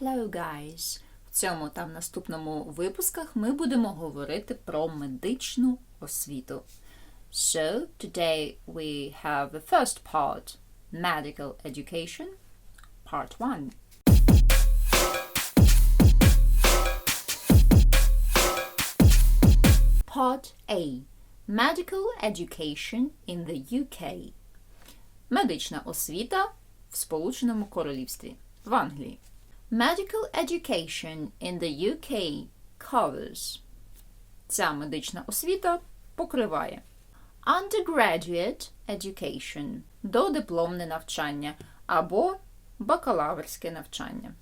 Hello, guys! В цьому та в наступному випусках ми будемо говорити про медичну освіту. So, today we have the first part, medical education, part 1. Part A. Medical education in the UK. Медична освіта в Сполученому Королівстві в Англії. Medical education in the UK covers. Ця медична освіта покриває undergraduate education додипломне навчання або бакалаврське навчання.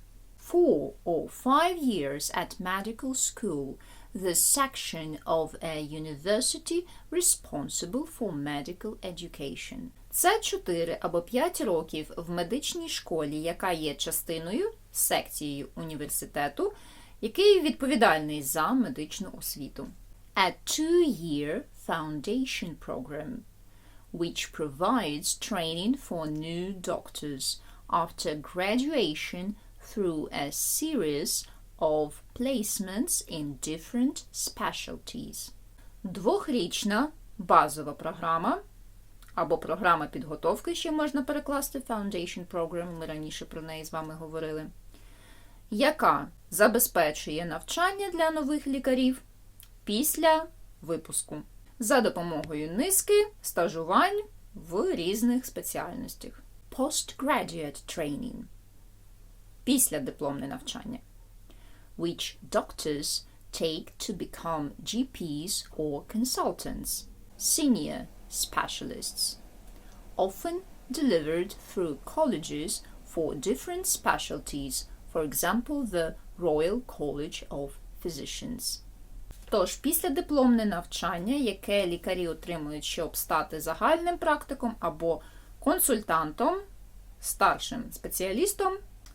Four or five years at medical school, the section of a university responsible for medical education. Це 4 або 5 років в медичній школі, яка є частиною, секцією університету, який відповідальний за медичну освіту. A two-year foundation program, which provides training for new doctors after graduation through a series of placements in different specialties. Двохрічна базова програма або програма підготовки, ще можна перекласти Foundation Program, ми раніше про неї з вами говорили, яка забезпечує навчання для нових лікарів після випуску за допомогою низки стажувань в різних спеціальностях. Postgraduate training після дипломне навчання, which doctors take to become GPs or consultants, senior specialists, often delivered through colleges for different specialties, for example, the Royal College of Physicians. Тож, післядипломне навчання, яке лікарі отримують, щоб стати загальним практиком або консультантом, старшим спеціалістом,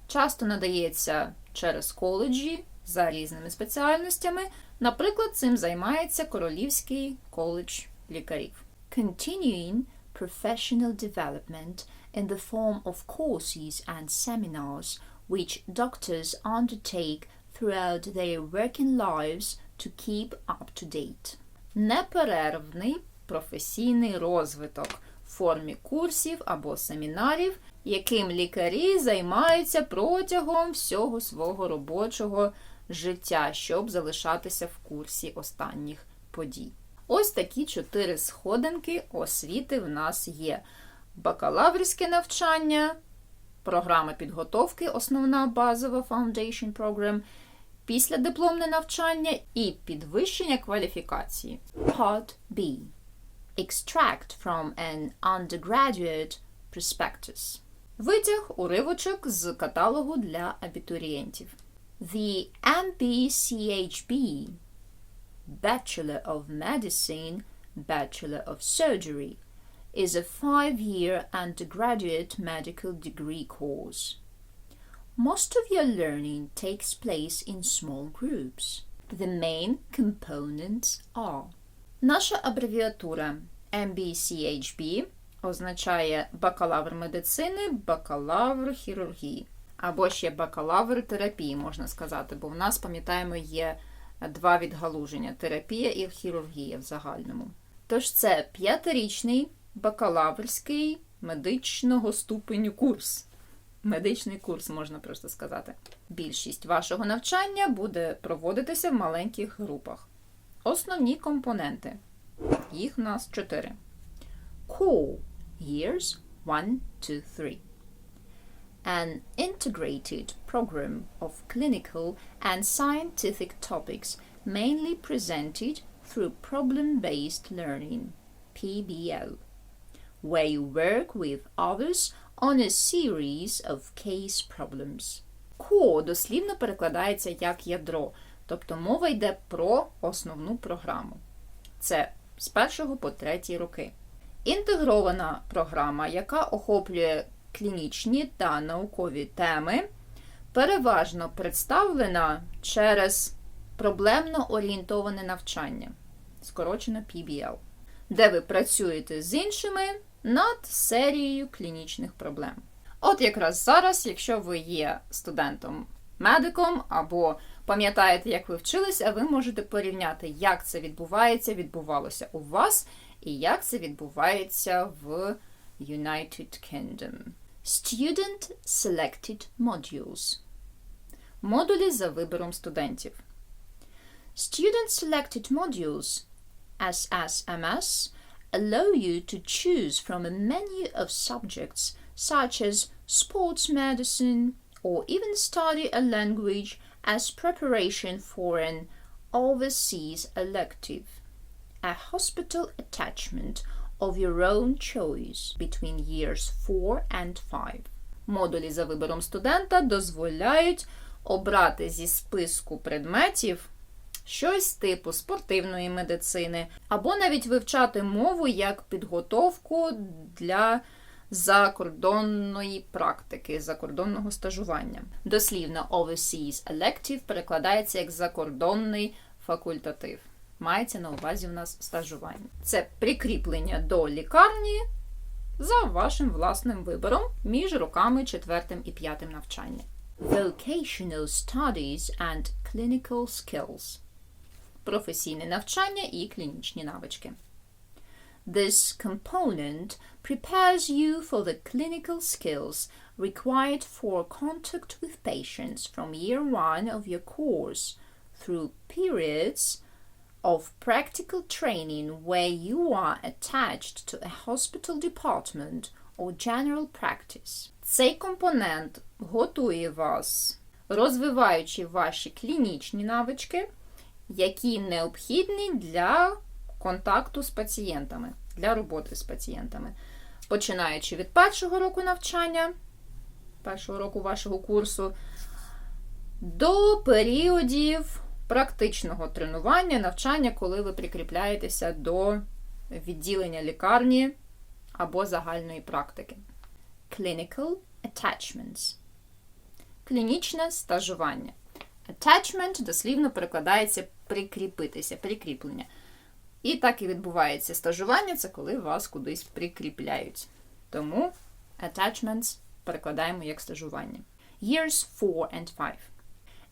часто надається через коледжі за різними спеціальностями. Наприклад, цим займається Королівський коледж лікарів. Continuing professional development in the form of courses and seminars which doctors undertake throughout their working lives to keep up to date. Неперервний професійний розвиток в формі курсів або семінарів, яким лікарі займаються протягом всього свого робочого життя, щоб залишатися в курсі останніх подій. Ось такі чотири сходинки освіти в нас є: бакалаврське навчання, програма підготовки, основна базова Foundation Program, післядипломне навчання і підвищення кваліфікації. Part B. Extract from an undergraduate prospectus. Витяг уривочок з каталогу для абітурієнтів. The MBCHB Bachelor of Medicine, Bachelor of Surgery is a five-year undergraduate medical degree course. Most of your learning takes place in small groups. The main components are Наша абревіатура MBCHB означає бакалавр медицини, бакалавр хірургії або ще бакалавр терапії, можна сказати, бо в нас, пам'ятаємо, є два відгалуження терапія і хірургія в загальному. Тож це п'ятирічний бакалаврський медичного ступеню курс. Медичний курс, можна просто сказати. Більшість вашого навчання буде проводитися в маленьких групах. Основні компоненти. Їх нас чотири. Core years 1 to 3. An integrated program of clinical and scientific topics mainly presented through problem-based learning, PBL, where you work with others on a series of case problems. Core дослівно перекладається як ядро, тобто мова йде про основну програму. Це з першого по третій роки. Інтегрована програма, яка охоплює клінічні та наукові теми, переважно представлена через проблемно орієнтоване навчання, скорочено PBL, де ви працюєте з іншими над серією клінічних проблем. От якраз зараз, якщо ви є студентом медиком, або пам'ятаєте, як ви вчились, а ви можете порівняти, як це відбувається, відбувалося у вас, і як це відбувається в United Kingdom. Student Selected Modules. Модулі за вибором студентів. Student Selected Modules SSMS allow you to choose from a menu of subjects such as sports medicine or even study a language as preparation for an overseas elective, a hospital attachment of your own choice between years 4 and 5. Модулі за вибором студента дозволяють обрати зі списку предметів щось типу спортивної медицини, або навіть вивчати мову як підготовку для закордонної практики, закордонного стажування. Дослівно Overseas Elective перекладається як закордонний факультатив. Мається на увазі у нас стажування. Це прикріплення до лікарні за вашим власним вибором між роками четвертим і п'ятим навчання. Vocational Studies and Clinical Skills професійне навчання і клінічні навички. This component prepares you for the clinical skills required for contact with patients from year one of your course through periods of practical training where you are attached to a hospital department or general practice. Цей компонент готує вас, розвиваючи ваші клінічні навички які необхідні для контакту з пацієнтами, для роботи з пацієнтами. Починаючи від першого року навчання, першого року вашого курсу, до періодів практичного тренування, навчання, коли ви прикріпляєтеся до відділення лікарні або загальної практики. Clinical attachments. Клінічне стажування. Attachment дослівно перекладається прикріпитися, прикріплення. І так і відбувається стажування це коли вас кудись прикріпляють. Тому attachments перекладаємо як стажування. Years 4 and 5.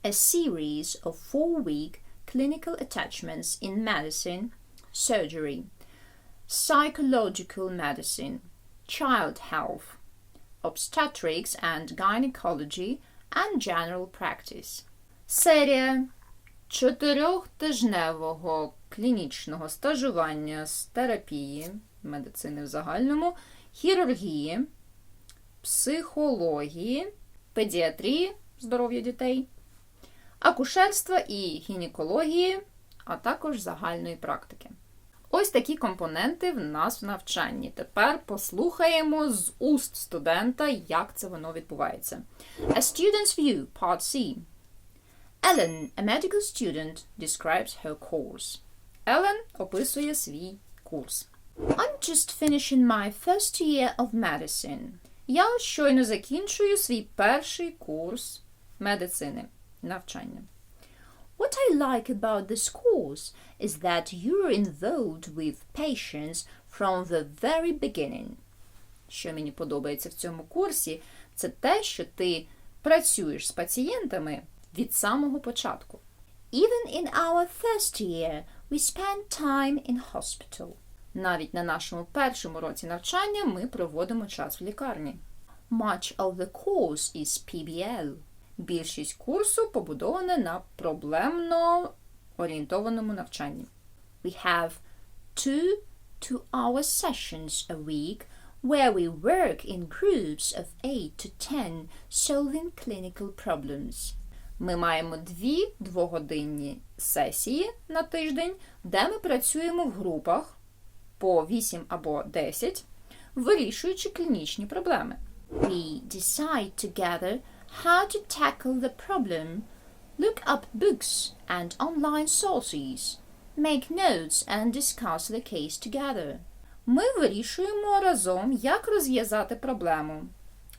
A series of four-week clinical attachments in medicine, surgery, psychological medicine, child health, obstetrics and gynecology, and general practice. Серія чотирьохтижневого клінічного стажування з терапії, медицини в загальному, хірургії, психології, педіатрії здоров'я дітей, акушерства і гінекології, а також загальної практики. Ось такі компоненти в нас в навчанні. Тепер послухаємо з уст студента, як це воно відбувається. A student's view, part C. Ellen, a medical student, describes her course. Ellen описує свій курс. I'm just finishing my first year of medicine. Я щойно закінчую свій перший курс медицини, навчання. What I like about this course is that you're involved with patients from the very beginning. Що мені подобається в цьому курсі, це те, що ти працюєш з пацієнтами від самого початку. Even in our first year we spend time in hospital. Навіть на нашому першому році навчання ми проводимо час в лікарні. Much of the course is PBL. Більшість курсу побудована на проблемно орієнтованому навчанні. We have two two-hour sessions a week where we work in groups of 8 to 10 solving clinical problems. Ми маємо дві двогодинні сесії на тиждень, де ми працюємо в групах по 8 або 10, вирішуючи клінічні проблеми. We decide together how to tackle the problem, look up books and online sources, make notes and discuss the case together. Ми вирішуємо разом, як розв'язати проблему.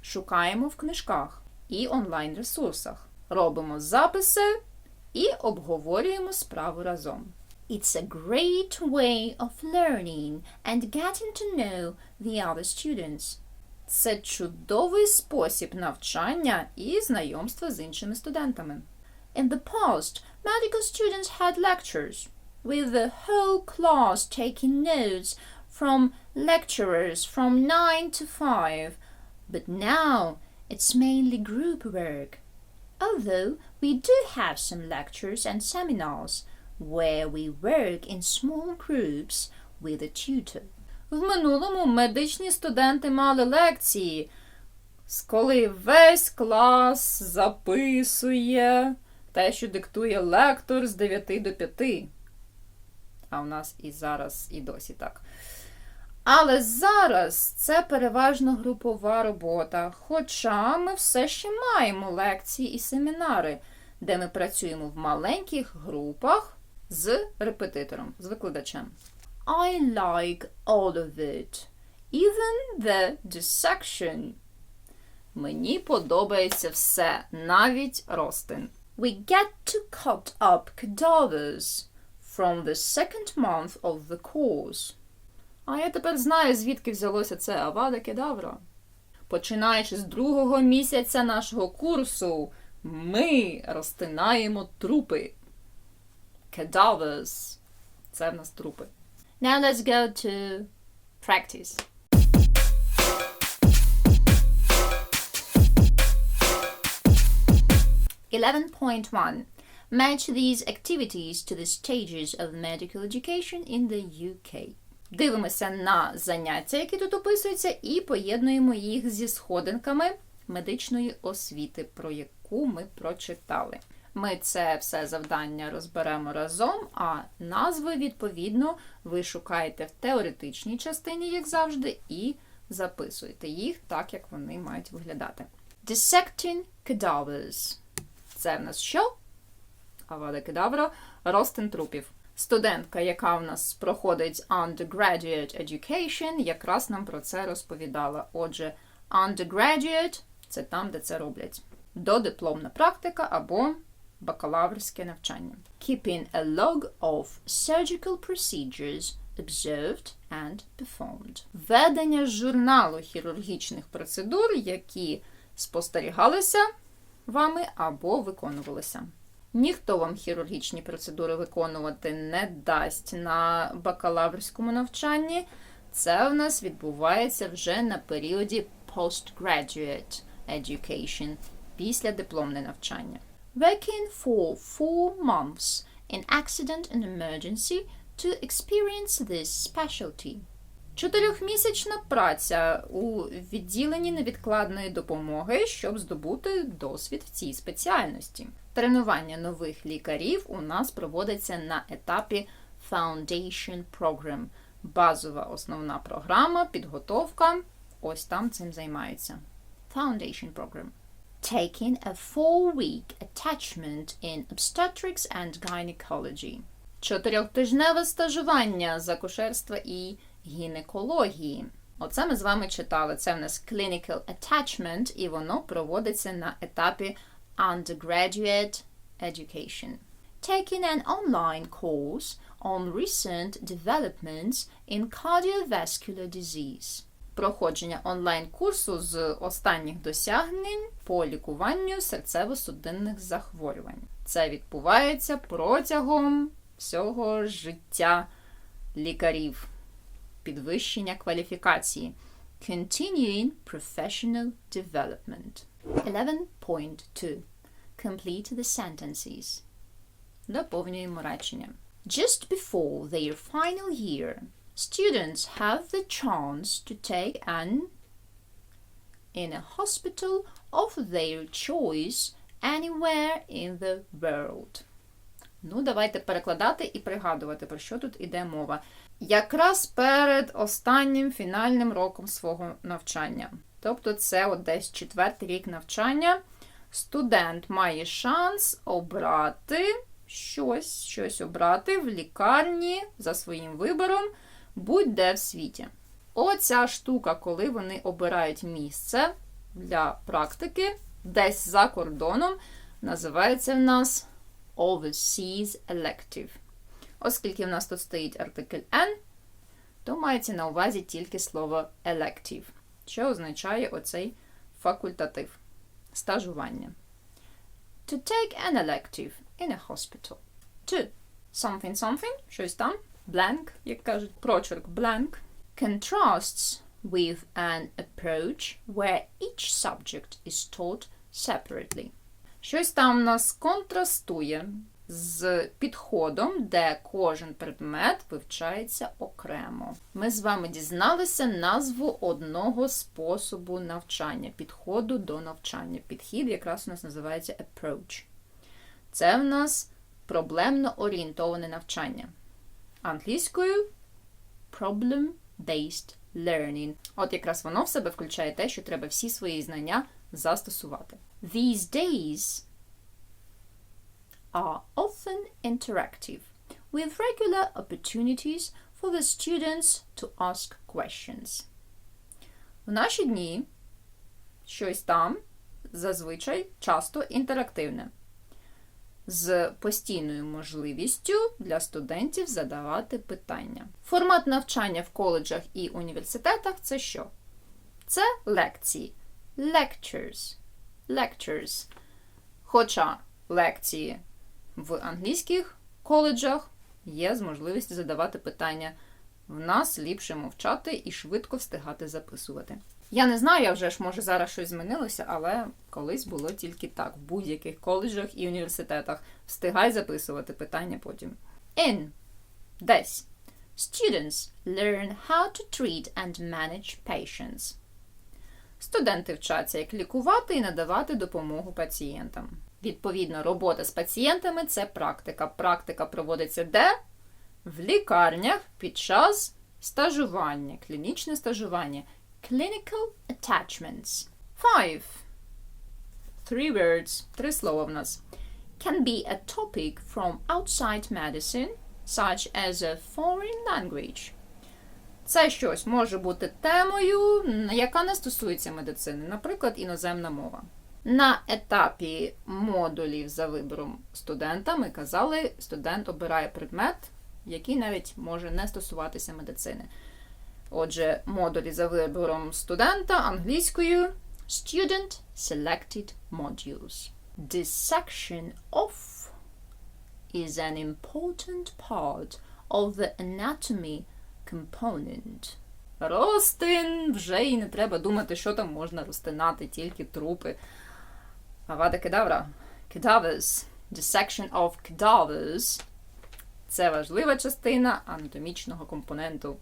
Шукаємо в книжках і онлайн ресурсах робимо записи і обговорюємо справу разом. It's a great way of learning and getting to know the other students. Це чудовий спосіб навчання і знайомства з іншими студентами. In the past, medical students had lectures, with the whole class taking notes from lecturers from 9 to 5. But now it's mainly group work. Although we do have some lectures and seminars where we work in small groups with a tutor. В минулому медичні студенти мали лекції, коли весь клас записує те, що диктує лектор з 9 до 5. А у нас і зараз, і досі так. Але зараз це переважно групова робота. Хоча ми все ще маємо лекції і семінари, де ми працюємо в маленьких групах з репетитором, з викладачем. I like all of it, even the dissection. Мені подобається все, навіть ростин. We get to cut up cadavers from the second month of the course. А я тепер знаю, звідки взялося це авада кедавра. Починаючи з другого місяця нашого курсу, ми розтинаємо трупи. Cadavers. Це в нас трупи. Now let's go to practice. Eleven point one. Match these activities to the stages of medical education in the UK. Дивимося на заняття, які тут описуються, і поєднуємо їх зі сходинками медичної освіти, про яку ми прочитали. Ми це все завдання розберемо разом, а назви, відповідно, ви шукаєте в теоретичній частині, як завжди, і записуєте їх так, як вони мають виглядати. Dissecting cadavers. Це в нас що? Авада кедавра, розтин трупів. Студентка, яка в нас проходить undergraduate education, якраз нам про це розповідала. Отже, undergraduate – це там, де це роблять. Додипломна практика або бакалаврське навчання. Keeping a log of surgical procedures observed and performed. Ведення журналу хірургічних процедур, які спостерігалися вами або виконувалися. Ніхто вам хірургічні процедури виконувати не дасть на бакалаврському навчанні. Це в нас відбувається вже на періоді postgraduate education, після дипломне навчання. Working for four months in accident and emergency to experience this specialty. Чотирьохмісячна праця у відділенні невідкладної допомоги, щоб здобути досвід в цій спеціальності. Тренування нових лікарів у нас проводиться на етапі Foundation Program. Базова основна програма, підготовка. Ось там цим займаються. Foundation Program. Taking a four-week attachment in obstetrics and gynecology. Чотирьохтижневе стажування з акушерства і гінекології. Оце ми з вами читали. Це в нас Clinical Attachment, і воно проводиться на етапі undergraduate education. Taking an online course on recent developments in cardiovascular disease. Проходження онлайн-курсу з останніх досягнень по лікуванню серцево-судинних захворювань. Це відбувається протягом всього життя лікарів. Підвищення кваліфікації. Continuing professional development. 11.2. Complete the sentences. Доповнюємо речення. Just before their final year, students have the chance to take an in a hospital of their choice anywhere in the world. Ну, давайте перекладати і пригадувати, про що тут іде мова. Якраз перед останнім фінальним роком свого навчання. Тобто, це от десь четвертий рік навчання. Студент має шанс обрати щось, щось обрати в лікарні за своїм вибором, будь-де в світі. Оця штука, коли вони обирають місце для практики, десь за кордоном, називається в нас Overseas Elective. Оскільки в нас тут стоїть артикль N, то мається на увазі тільки слово elective. що означає оцей факультатив стажування. To take an elective in a hospital. To something something, щось там, blank, як кажуть, прочерк blank, contrasts with an approach where each subject is taught separately. Щось там нас контрастує з підходом, де кожен предмет вивчається окремо. Ми з вами дізналися назву одного способу навчання, підходу до навчання. Підхід якраз у нас називається approach. Це в нас проблемно орієнтоване навчання. Англійською problem-based learning. От якраз воно в себе включає те, що треба всі свої знання застосувати. These days are often interactive, with regular opportunities for the students to ask questions. В наші дні щось там зазвичай часто інтерактивне, з постійною можливістю для студентів задавати питання. Формат навчання в коледжах і університетах це що? Це лекції. Lectures. Lectures. Хоча лекції в англійських коледжах є з можливістю задавати питання. В нас ліпше мовчати і швидко встигати записувати. Я не знаю, я вже ж може зараз щось змінилося, але колись було тільки так в будь-яких коледжах і університетах. Встигай записувати питання потім. In. Десь. Students learn how to treat and manage patients. Студенти вчаться, як лікувати і надавати допомогу пацієнтам. Відповідно, робота з пацієнтами це практика. Практика проводиться де? В лікарнях під час стажування, клінічне стажування. Clinical attachments. Five. Three words. Три слова в нас. Can be a topic from outside medicine, such as a foreign language. Це щось може бути темою, яка не стосується медицини, наприклад, іноземна мова. На етапі модулів за вибором студента ми казали, студент обирає предмет, який навіть може не стосуватися медицини. Отже, модулі за вибором студента англійською Student Selected Modules. This section of is an important part of the anatomy component. Ростин вже й не треба думати, що там можна розтинати, тільки трупи. Авада кедавра. Cadavers. The section of cadavers. Це важлива частина анатомічного компоненту.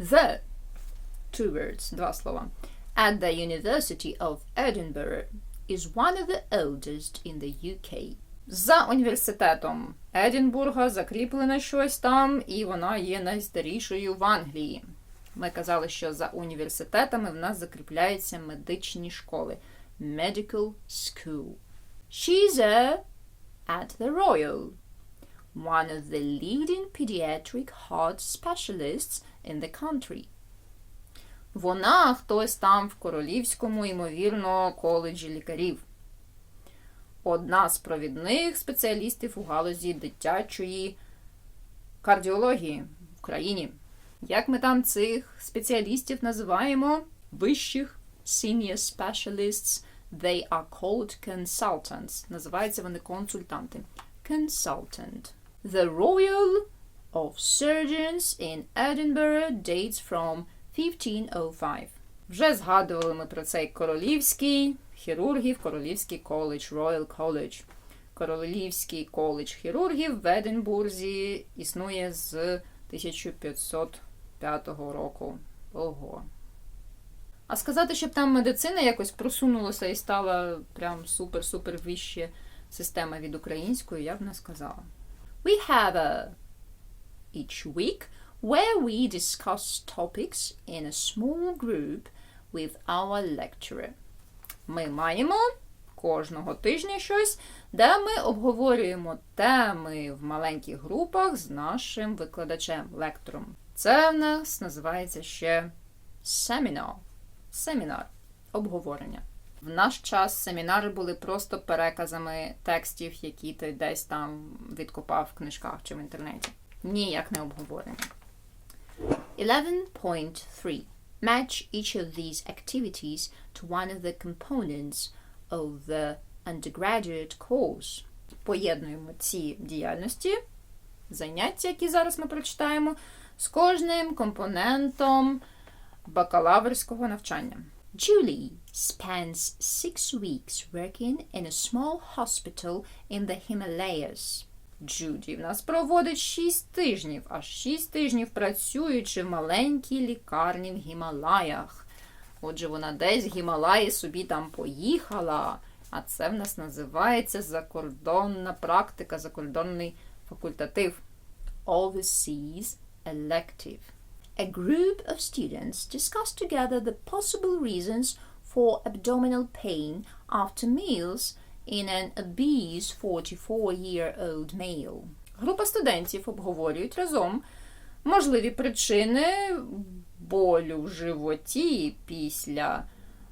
The. Two words. Два слова. At the University of Edinburgh is one of the oldest in the UK. За університетом Едінбурга закріплене щось там, і вона є найстарішою в Англії. Ми казали, що за університетами в нас закріпляються медичні школи. Medical School. She's a at the Royal, one of the leading pediatric heart specialists in the country. Вона хтось там в королівському, ймовірно, коледжі лікарів. Одна з провідних спеціалістів у галузі дитячої кардіології в країні. Як ми там цих спеціалістів називаємо? Вищих senior specialists. They are called consultants. Називаються вони консультанти. Consultant. The Royal of Surgeons in Edinburgh dates from 1505. Вже згадували ми про цей королівський хірургів, королівський коледж, Royal College. Королівський коледж хірургів в Единбурзі існує з 1505 року. Ого. А сказати, щоб там медицина якось просунулася і стала прям супер-супер вище система від української, я б не сказала. We have a each week where we discuss topics in a small group with our lecturer. Ми маємо кожного тижня щось, де ми обговорюємо теми в маленьких групах з нашим викладачем, лектором. Це в нас називається ще семінар. Семінар обговорення. В наш час семінари були просто переказами текстів, які ти десь там відкопав в книжках чи в інтернеті. Ніяк не обговорення. 11.3 Match each of these activities to one of the components of the undergraduate course. Поєднуємо ці діяльності, заняття, які зараз ми прочитаємо, з кожним компонентом бакалаврського навчання. Julie spends six weeks working in a small hospital in the Himalayas. Джуді в нас проводить 6 тижнів, аж 6 тижнів працюючи в маленькій лікарні в Гімалаях. Отже, вона десь в Гімалаї собі там поїхала. А це в нас називається закордонна практика, закордонний факультатив. Overseas elective. A group of students discuss together the possible reasons for abdominal pain after meals in an obese 44-year-old male. Група студентів обговорюють разом можливі причини болю в животі після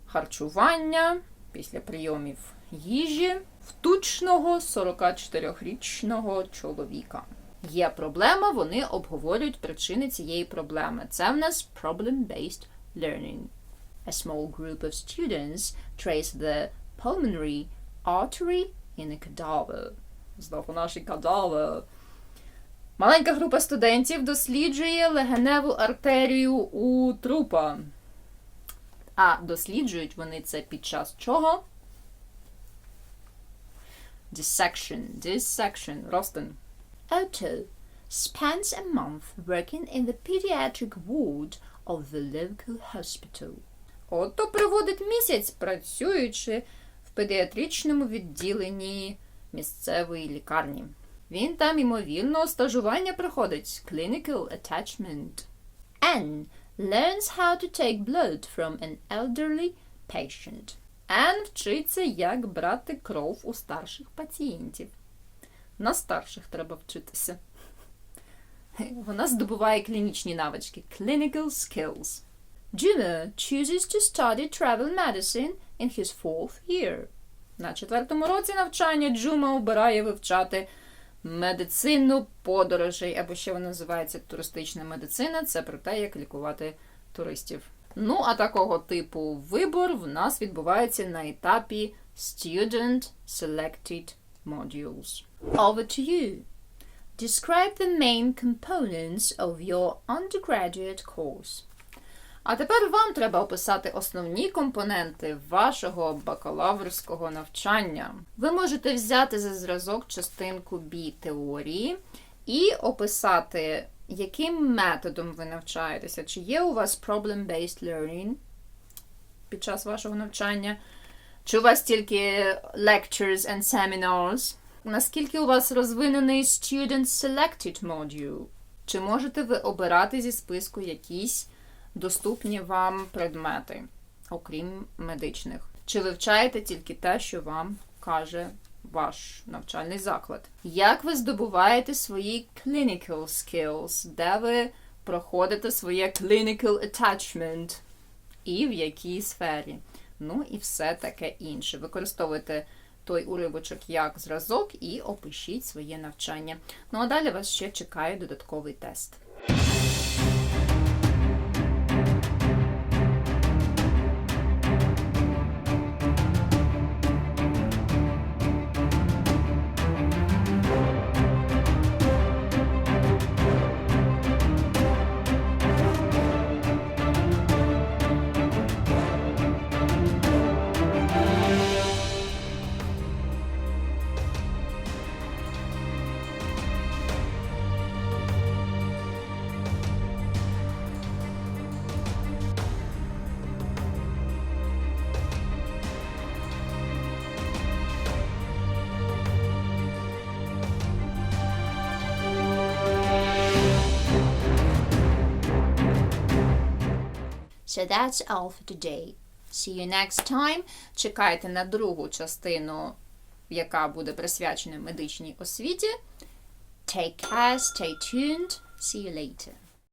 харчування, після прийомів їжі в тучного 44-річного чоловіка. Є проблема, вони обговорюють причини цієї проблеми. Це в нас problem-based learning. A small group of students trace the pulmonary artery in a cadaver. Знову наш кадавер. Маленька група студентів досліджує легеневу артерію у трупа. А досліджують вони це під час чого? Dissection. Dissection. Ростин. Otto spends a month working in the pediatric ward of the local hospital. Отто проводить місяць, працюючи в педіатричному відділенні місцевої лікарні. Він там, ймовірно, стажування проходить clinical attachment. Anne learns how to take blood from an elderly patient. Anne вчиться, як брати кров у старших пацієнтів. На старших треба вчитися. Вона здобуває клінічні навички clinical skills. Juma chooses to study travel medicine in his fourth year. На четвертому році навчання Джума обирає вивчати медицину подорожей, або ще вона називається туристична медицина. Це про те, як лікувати туристів. Ну, а такого типу вибор в нас відбувається на етапі Student Selected Modules. Over to you. Describe the main components of your undergraduate course. А тепер вам треба описати основні компоненти вашого бакалаврського навчання. Ви можете взяти за зразок частинку B теорії і описати, яким методом ви навчаєтеся. Чи є у вас problem-based learning під час вашого навчання? Чи у вас тільки lectures and seminars? Наскільки у вас розвинений Student Selected Module? Чи можете ви обирати зі списку якісь доступні вам предмети, окрім медичних? Чи вивчаєте тільки те, що вам каже ваш навчальний заклад? Як ви здобуваєте свої clinical skills, де ви проходите своє clinical attachment? І в якій сфері? Ну і все таке інше. Використовуйте той уривочок як зразок і опишіть своє навчання. Ну а далі вас ще чекає додатковий тест. So that's all for today. See you next time. Чекайте на другу частину, яка буде присвячена медичній освіті. Take care, stay tuned. See you later.